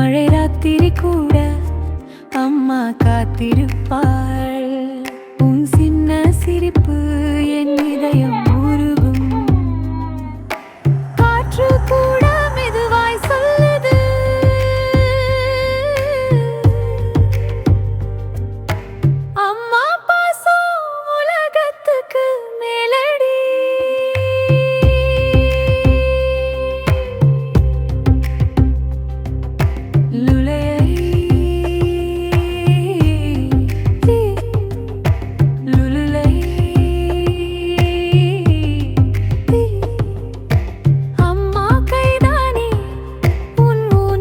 மழை ராத்திரி கூட அம்மா காத்திருப்பாள். உன் சின்ன சிரிப்பு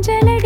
चले